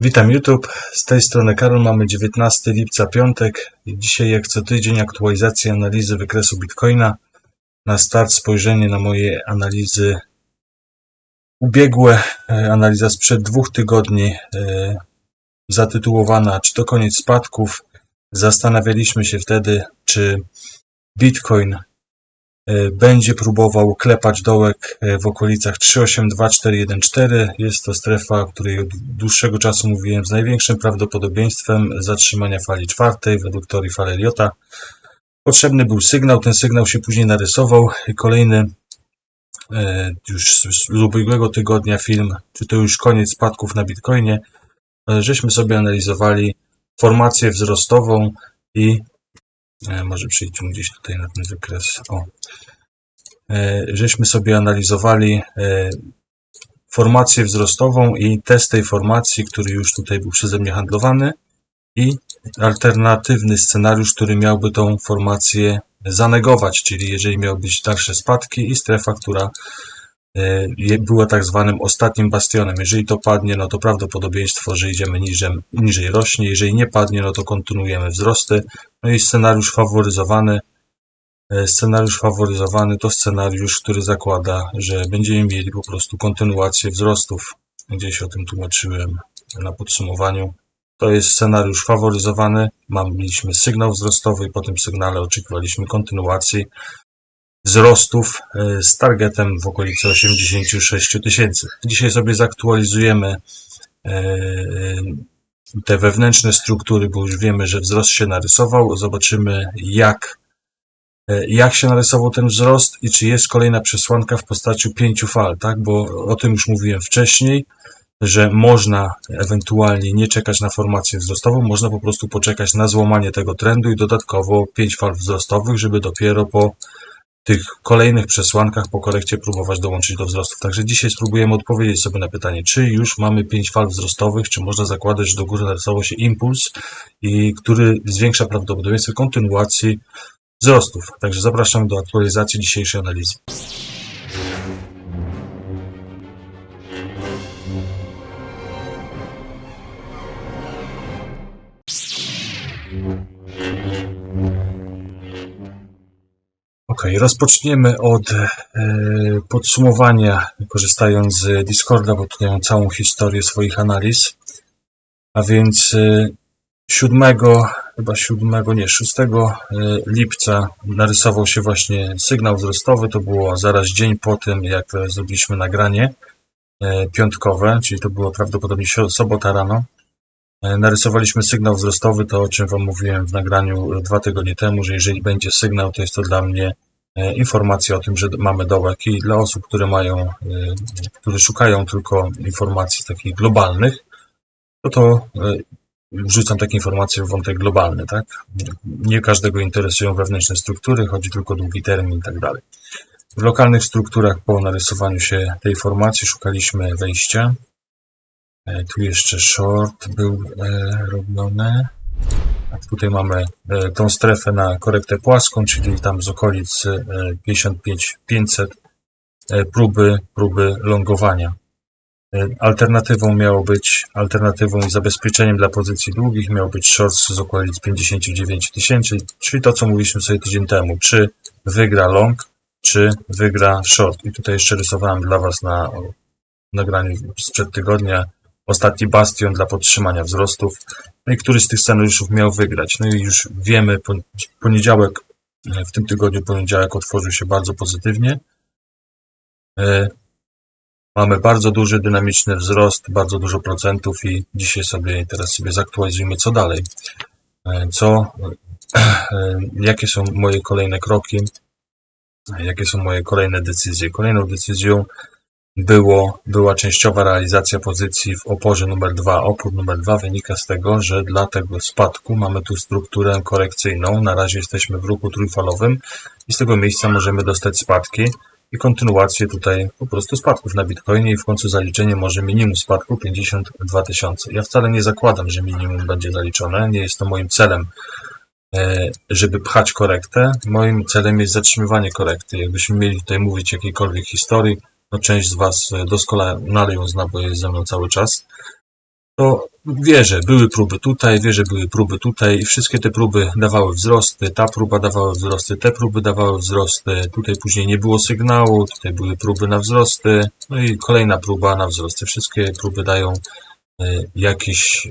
Witam YouTube, z tej strony Karol, mamy 19 lipca, piątek. Dzisiaj jak co tydzień aktualizacja analizy wykresu Bitcoina. Na start spojrzenie na moje analizy ubiegłe, e, analiza sprzed dwóch tygodni, e, zatytułowana Czy to koniec spadków? Zastanawialiśmy się wtedy, czy Bitcoin będzie próbował klepać dołek e, w okolicach 382-414. Jest to strefa, o której od dłuższego czasu mówiłem z największym prawdopodobieństwem zatrzymania fali czwartej według teorii fal Elliota. Potrzebny był sygnał, ten sygnał się później narysował kolejny e, już z ubiegłego tygodnia film, czy to już koniec spadków na Bitcoinie, e, żeśmy sobie analizowali formację wzrostową i e, może przejdźmy gdzieś tutaj na ten wykres. O, e, żeśmy sobie analizowali e, formację wzrostową i test tej formacji, który już tutaj był przeze mnie handlowany i alternatywny scenariusz, który miałby tą formację zanegować, czyli jeżeli miały być dalsze spadki i strefa, która e, była tak zwanym ostatnim bastionem. Jeżeli to padnie, no to prawdopodobieństwo, że idziemy niżej, niżej rośnie. Jeżeli nie padnie, no to kontynuujemy wzrosty. No i scenariusz faworyzowany E, Scenariusz faworyzowany to scenariusz, który zakłada, że będziemy mieli po prostu kontynuację wzrostów. Gdzieś o tym tłumaczyłem na podsumowaniu. To jest scenariusz faworyzowany. Mieliśmy sygnał wzrostowy i po tym sygnale oczekiwaliśmy kontynuacji wzrostów e, z targetem w okolicy 86 tysięcy. Dzisiaj sobie zaktualizujemy e, te wewnętrzne struktury, bo już wiemy, że wzrost się narysował. Zobaczymy, jak e, jak się narysował ten wzrost i czy jest kolejna przesłanka w postaci pięciu fal, tak? Bo o tym już mówiłem wcześniej, że można ewentualnie nie czekać na formację wzrostową, można po prostu poczekać na złamanie tego trendu i dodatkowo pięć fal wzrostowych, żeby dopiero po tych kolejnych przesłankach po korekcie próbować dołączyć do wzrostów. Także dzisiaj spróbujemy odpowiedzieć sobie na pytanie, czy już mamy pięć fal wzrostowych, czy można zakładać, że do góry narysował się impuls, i który zwiększa prawdopodobieństwo kontynuacji wzrostów. Także zapraszam do aktualizacji dzisiejszej analizy. Ok, rozpoczniemy od e, podsumowania, korzystając z Discorda, bo tutaj mam całą historię swoich analiz. A więc e, 7, chyba 7, nie, 6 e, lipca narysował się właśnie sygnał wzrostowy. To było zaraz dzień po tym, jak e, zrobiliśmy nagranie piątkowe, czyli to było prawdopodobnie sobota rano. Narysowaliśmy sygnał wzrostowy, to o czym Wam mówiłem w nagraniu dwa tygodnie temu, że jeżeli będzie sygnał, to jest to dla mnie e, informacja o tym, że mamy dołek i dla osób, które mają, e, które szukają tylko informacji takich globalnych, to to e, wrzucam takie informacje w wątek globalny, tak? Nie każdego interesują wewnętrzne struktury, chodzi tylko o długi termin i tak dalej. W lokalnych strukturach po narysowaniu się tej formacji szukaliśmy wejścia. Tu jeszcze short był robiony. Tutaj mamy e, tą strefę na korektę płaską, czyli tam z okolic e, 55 500 e, próby, próby longowania. E, Alternatywą miało być, alternatywą i zabezpieczeniem dla pozycji długich miał być short z okolic 59 tysięcy, czyli to, co mówiliśmy sobie tydzień temu. Czy wygra long, czy wygra short. I tutaj jeszcze rysowałem dla Was na nagraniu sprzed tygodnia ostatni bastion dla podtrzymania wzrostów. No i który z tych scenariuszów miał wygrać. No i już wiemy, pon- poniedziałek, e, w tym tygodniu poniedziałek otworzył się bardzo pozytywnie. E, Mamy bardzo duży dynamiczny wzrost, bardzo dużo procentów i dzisiaj sobie, teraz sobie zaktualizujmy co dalej. E, Co, jakie są moje kolejne kroki, jakie są moje kolejne decyzje. Kolejną decyzją było, była częściowa realizacja pozycji w oporze numer 2. Opór numer 2 wynika z tego, że dla tego spadku mamy tu strukturę korekcyjną. Na razie jesteśmy w ruchu trójfalowym i z tego miejsca możemy dostać spadki i kontynuację tutaj po prostu spadków na Bitcoinie i w końcu zaliczenie może minimum spadku 52 tysiące. Ja wcale nie zakładam, że minimum będzie zaliczone. Nie jest to moim celem, e, żeby pchać korektę. Moim celem jest zatrzymywanie korekty. Jakbyśmy mieli tutaj mówić jakiejkolwiek historii, część z Was e, doskonale ją zna, bo jest ze mną cały czas, to wie, że były próby tutaj, wie, że były próby tutaj i wszystkie te próby dawały wzrosty, ta próba dawała wzrosty, te próby dawały wzrosty, tutaj później nie było sygnału, tutaj były próby na wzrosty, no i kolejna próba na wzrosty. Wszystkie próby dają e, jakiś,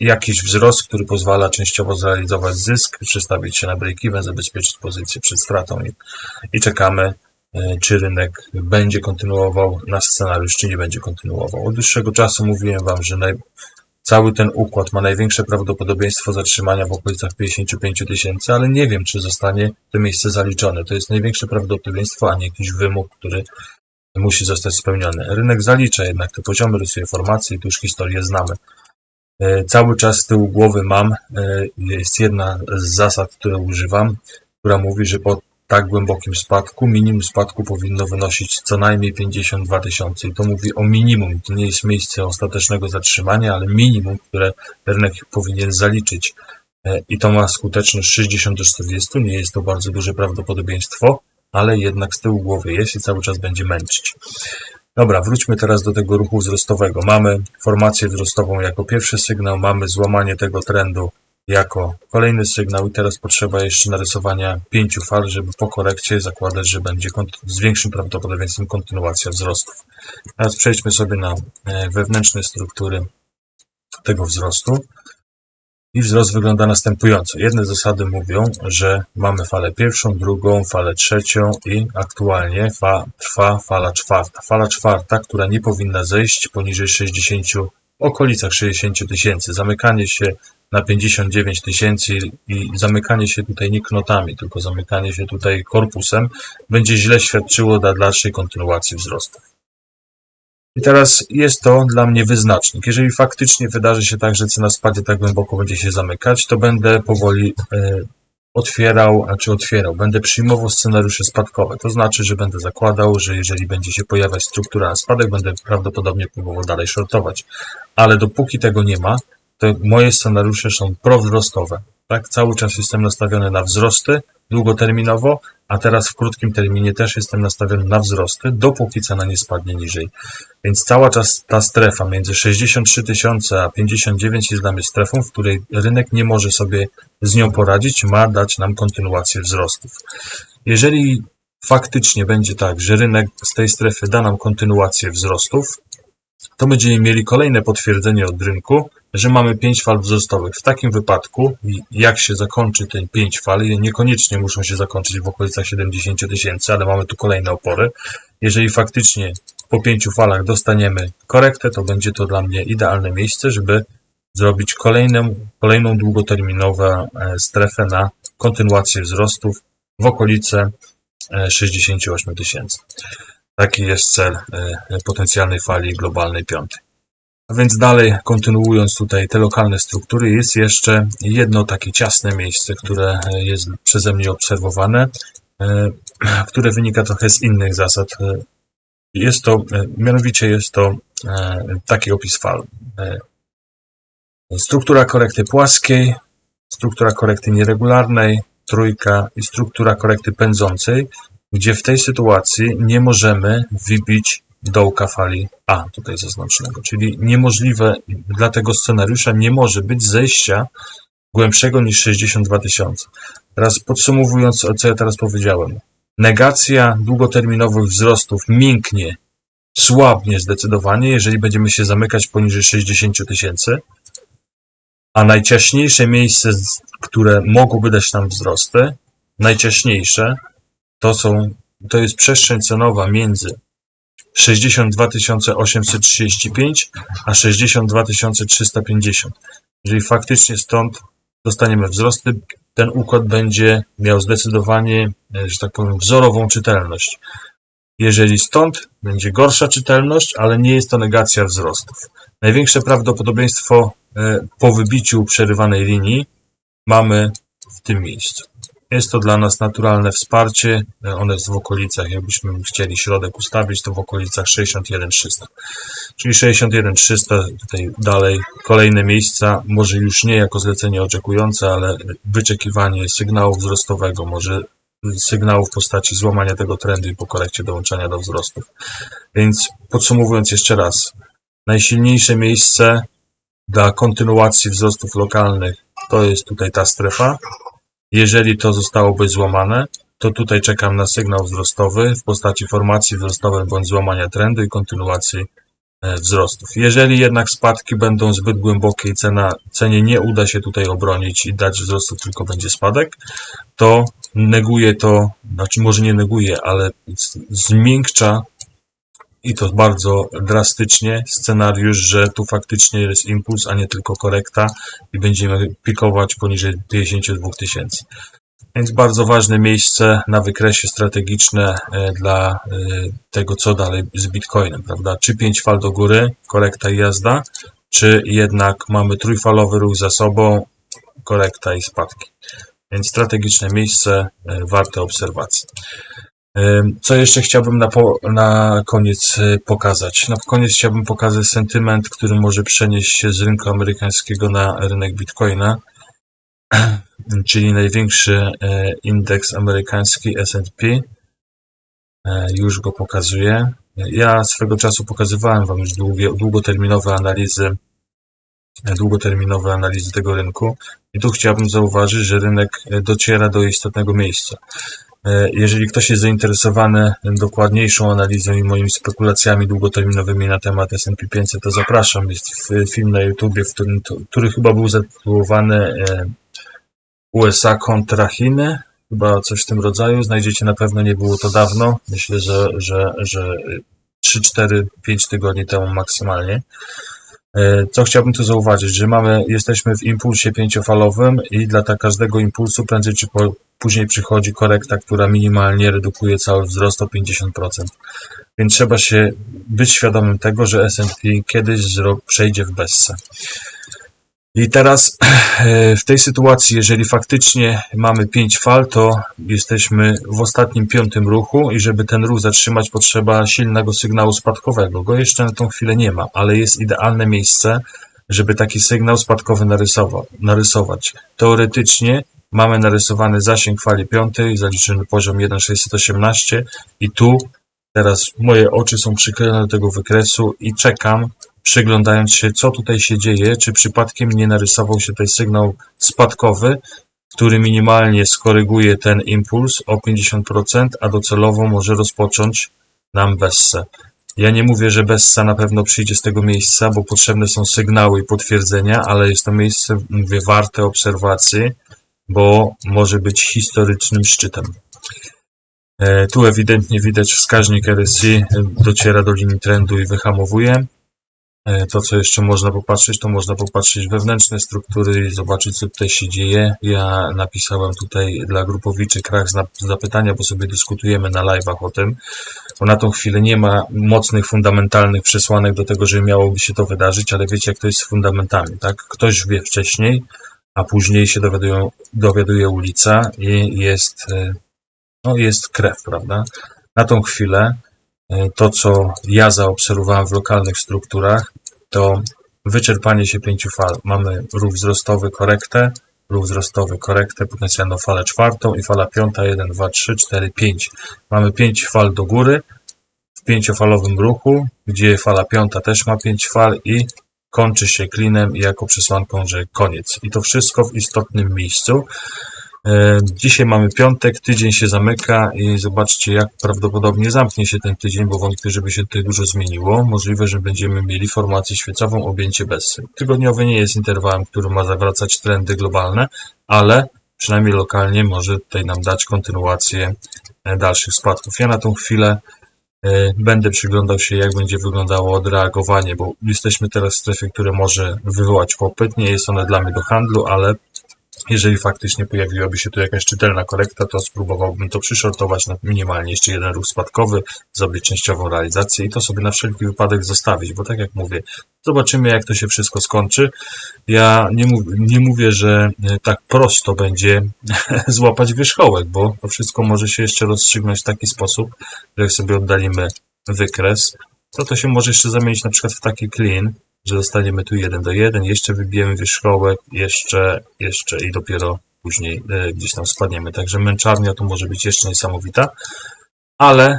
jakiś wzrost, który pozwala częściowo zrealizować zysk, przestawić się na break-even, zabezpieczyć pozycję przed stratą i, i czekamy, e, czy rynek będzie kontynuował nasz scenariusz, czy nie będzie kontynuował. Od dłuższego czasu mówiłem Wam, że naj, cały ten układ ma największe prawdopodobieństwo zatrzymania w okolicach 55 tysięcy, ale nie wiem, czy zostanie to miejsce zaliczone. To jest największe prawdopodobieństwo, a nie jakiś wymóg, który musi zostać spełniony. Rynek zalicza jednak te poziomy, rysuje formacje i tu już historię znamy. E, Cały czas z tyłu głowy mam, e, jest jedna z zasad, które używam, która mówi, że po tak głębokim spadku, minimum spadku powinno wynosić co najmniej 52 tysiące. I to mówi o minimum. To nie jest miejsce ostatecznego zatrzymania, ale minimum, które rynek powinien zaliczyć. E, I to ma skuteczność 60 do 40. Nie jest to bardzo duże prawdopodobieństwo, ale jednak z tyłu głowy jest i cały czas będzie męczyć. Dobra, wróćmy teraz do tego ruchu wzrostowego. Mamy formację wzrostową jako pierwszy sygnał, mamy złamanie tego trendu jako kolejny sygnał i teraz potrzeba jeszcze narysowania pięciu fal, żeby po korekcie zakładać, że będzie z większym prawdopodobieństwem kontynuacja wzrostów. Teraz przejdźmy sobie na e, wewnętrzne struktury tego wzrostu. I wzrost wygląda następująco. Jedne zasady mówią, że mamy falę pierwszą, drugą, falę trzecią i aktualnie fa, trwa fala czwarta. Fala czwarta, która nie powinna zejść poniżej 60, w okolicach 60 tysięcy. Zamykanie się na 59 tysięcy i zamykanie się tutaj nie knotami, tylko zamykanie się tutaj korpusem będzie źle świadczyło dla dalszej kontynuacji wzrostu. I teraz jest to dla mnie wyznacznik. Jeżeli faktycznie wydarzy się tak, że cena spadnie tak głęboko, będzie się zamykać, to będę powoli e, otwierał, czy otwierał, będę przyjmował scenariusze spadkowe. To znaczy, że będę zakładał, że jeżeli będzie się pojawiać struktura na spadek, będę prawdopodobnie próbował dalej shortować. Ale dopóki tego nie ma, moje scenariusze są prowzrostowe. Tak, cały czas jestem nastawiony na wzrosty długoterminowo, a teraz w krótkim terminie też jestem nastawiony na wzrosty, dopóki cena nie spadnie niżej. Więc cała czas ta strefa między 63 tysiące a 59 jest dla mnie strefą, w której rynek nie może sobie z nią poradzić, ma dać nam kontynuację wzrostów. Jeżeli faktycznie będzie tak, że rynek z tej strefy da nam kontynuację wzrostów, to będziemy mieli kolejne potwierdzenie od rynku, że mamy 5 fal wzrostowych. W takim wypadku, jak się zakończy te 5 fal, niekoniecznie muszą się zakończyć w okolicach 70 tysięcy, ale mamy tu kolejne opory. Jeżeli faktycznie po 5 falach dostaniemy korektę, to będzie to dla mnie idealne miejsce, żeby zrobić kolejną, kolejną długoterminową e, strefę na kontynuację wzrostów w okolice e, 68 tysięcy. Taki jest cel e, potencjalnej fali globalnej piątej. A więc dalej, kontynuując tutaj te lokalne struktury, jest jeszcze jedno takie ciasne miejsce, które e, jest przeze mnie obserwowane, e, które wynika trochę z innych zasad. Jest to, e, mianowicie jest to taki opis fal. Struktura korekty płaskiej, struktura korekty nieregularnej, trójka i struktura korekty pędzącej, gdzie w tej sytuacji nie możemy wybić dołka fali A, tutaj zaznaczonego, czyli niemożliwe dla tego scenariusza nie może być zejścia głębszego niż 62 tysiące. Teraz podsumowując, co ja teraz powiedziałem. Negacja długoterminowych wzrostów mięknie, słabnie zdecydowanie, jeżeli będziemy się zamykać poniżej 60 tysięcy, a najciaśniejsze miejsce, które mogłoby dać nam wzrosty, najciaśniejsze, to są, to jest przestrzeń cenowa między 62 835 a 62 350. Jeżeli faktycznie stąd dostaniemy wzrosty, ten układ będzie miał zdecydowanie, e, że tak powiem, wzorową czytelność. Jeżeli stąd będzie gorsza czytelność, ale nie jest to negacja wzrostów. Największe prawdopodobieństwo e, po wybiciu przerywanej linii mamy w tym miejscu. Jest to dla nas naturalne wsparcie. One jest w okolicach, jakbyśmy chcieli środek ustawić, to w okolicach 61300. Czyli 61300 tutaj dalej. Kolejne miejsca, może już nie jako zlecenie oczekujące, ale wyczekiwanie sygnału wzrostowego, może sygnału w postaci złamania tego trendu i po korekcie dołączania do wzrostów. Więc podsumowując jeszcze raz, najsilniejsze miejsce dla kontynuacji wzrostów lokalnych to jest tutaj ta strefa. Jeżeli to zostałoby złamane, to tutaj czekam na sygnał wzrostowy w postaci formacji wzrostowej bądź złamania trendu i kontynuacji e, wzrostów. Jeżeli jednak spadki będą zbyt głębokie i cena, cenie nie uda się tutaj obronić i dać wzrostu, tylko będzie spadek, to neguje to, znaczy może nie neguje, ale zmiękcza i to bardzo drastycznie scenariusz, że tu faktycznie jest impuls, a nie tylko korekta i będziemy pikować poniżej 52 tysięcy. Więc bardzo ważne miejsce na wykresie strategiczne e, dla e, tego, co dalej z Bitcoinem, prawda? Czy 5 fal do góry, korekta i jazda, czy jednak mamy trójfalowy ruch za sobą, korekta i spadki. Więc strategiczne miejsce e, warte obserwacji. Co jeszcze chciałbym na, po, na koniec y, pokazać? Na koniec chciałbym pokazać sentyment, który może przenieść się z rynku amerykańskiego na rynek Bitcoina, czyli największy e, indeks amerykański S&P. E, Już go pokazuję. Ja swego czasu pokazywałem Wam już długoterminowe analizy, e, długoterminowe analizy tego rynku i tu chciałbym zauważyć, że rynek dociera do istotnego miejsca. E, Jeżeli ktoś jest zainteresowany dokładniejszą analizą i moimi spekulacjami długoterminowymi na temat S&P 500, to zapraszam. Jest film na YouTubie, w którym, który chyba był zatytułowany e, USA kontra Chiny. Chyba coś w tym rodzaju. Znajdziecie na pewno, nie było to dawno. Myślę, że, że, że 3, 4, 5 tygodni temu maksymalnie. E, Co chciałbym tu zauważyć, że mamy, jesteśmy w impulsie pięciofalowym i dla każdego impulsu prędzej czy po, później przychodzi korekta, która minimalnie redukuje cały wzrost o 50%. Więc trzeba się być świadomym tego, że S&P kiedyś przejdzie w bessę. I teraz e, w tej sytuacji, jeżeli faktycznie mamy 5 fal, to jesteśmy w ostatnim piątym ruchu i żeby ten ruch zatrzymać, potrzeba silnego sygnału spadkowego. Go jeszcze na tą chwilę nie ma, ale jest idealne miejsce, żeby taki sygnał spadkowy narysować. Teoretycznie mamy narysowany zasięg fali piątej, zaliczony poziom 1,618 i tu teraz moje oczy są przyklejone do tego wykresu i czekam, przyglądając się, co tutaj się dzieje, czy przypadkiem nie narysował się tutaj sygnał spadkowy, który minimalnie skoryguje ten impuls o 50%, a docelowo może rozpocząć nam Bessę. Ja nie mówię, że Bessa na pewno przyjdzie z tego miejsca, bo potrzebne są sygnały i potwierdzenia, ale jest to miejsce, mówię, warte obserwacji, bo może być historycznym szczytem. E, Tu ewidentnie widać wskaźnik RSI dociera do linii trendu i wyhamowuje. E, To, co jeszcze można popatrzeć, to można popatrzeć wewnętrzne struktury i zobaczyć, co tutaj się dzieje. Ja napisałem tutaj dla grupowiczy krach zapytania, bo sobie dyskutujemy na live'ach o tym, bo na tą chwilę nie ma mocnych, fundamentalnych przesłanek do tego, że miałoby się to wydarzyć, ale wiecie, jak to jest z fundamentami, tak? Ktoś wie wcześniej, a później się dowiaduje ulica i jest, e, no, jest krew, prawda? Na tą chwilę to, co ja zaobserwowałem w lokalnych strukturach, to wyczerpanie się pięciu fal. Mamy ruch wzrostowy, korektę, ruch wzrostowy, korektę, potencjalną falę czwartą i fala piąta, 1, 2, 3, 4, 5. Mamy pięć fal do góry w pięciofalowym ruchu, gdzie fala piąta też ma pięć fal i kończy się klinem jako przesłanką, że koniec. I to wszystko w istotnym miejscu. E, Dzisiaj mamy piątek, tydzień się zamyka i zobaczcie, jak prawdopodobnie zamknie się ten tydzień, bo wątpię, żeby się tutaj dużo zmieniło. Możliwe, że będziemy mieli formację świecową, objęcie Bessy. Tygodniowy nie jest interwałem, który ma zawracać trendy globalne, ale przynajmniej lokalnie może tutaj nam dać kontynuację e, dalszych spadków. Ja na tą chwilę e, będę przyglądał się, jak będzie wyglądało odreagowanie, bo jesteśmy teraz w strefie, która może wywołać popyt. Nie jest ona dla mnie do handlu, ale jeżeli faktycznie pojawiłaby się tu jakaś czytelna korekta, to spróbowałbym to przyszortować na minimalnie jeszcze jeden ruch spadkowy, zrobić częściową realizację i to sobie na wszelki wypadek zostawić, bo tak jak mówię, zobaczymy jak to się wszystko skończy. Ja nie, mów, nie mówię, że e, tak prosto będzie złapać wierzchołek, bo to wszystko może się jeszcze rozstrzygnąć w taki sposób, że jak sobie oddalimy wykres, to to się może jeszcze zamienić na przykład w taki clean, że zostaniemy tu 1 do 1, jeszcze wybijemy wierzchołek, jeszcze, jeszcze i dopiero później e, gdzieś tam spadniemy. Także męczarnia tu może być jeszcze niesamowita, ale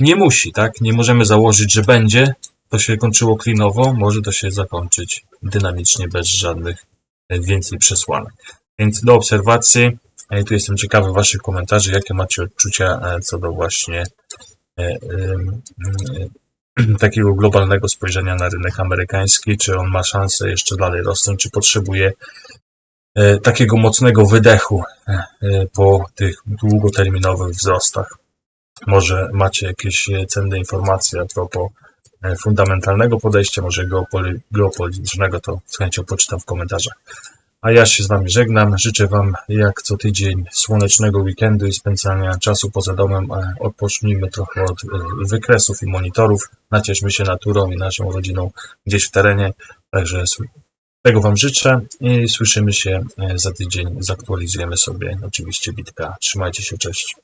nie musi, tak? Nie możemy założyć, że będzie, to się kończyło klinowo, może to się zakończyć dynamicznie, bez żadnych e, więcej przesłanek. Więc do obserwacji. E, Tu jestem ciekawy Waszych komentarzy, jakie macie odczucia co do właśnie takiego globalnego spojrzenia na rynek amerykański, czy on ma szansę jeszcze dalej rosnąć, czy potrzebuje e, takiego mocnego wydechu e, e, po tych długoterminowych wzrostach. Może macie jakieś cenne informacje a propos fundamentalnego podejścia, może geopoli- geopolitycznego, to z chęcią poczytam w komentarzach. A ja się z Wami żegnam. Życzę Wam jak co tydzień słonecznego weekendu i spędzania czasu poza domem. Odpocznijmy trochę od e, wykresów i monitorów. Nacieszmy się naturą i naszą rodziną gdzieś w terenie. Także tego Wam życzę i słyszymy się e, za tydzień. Zaktualizujemy sobie oczywiście bitka. Trzymajcie się, cześć.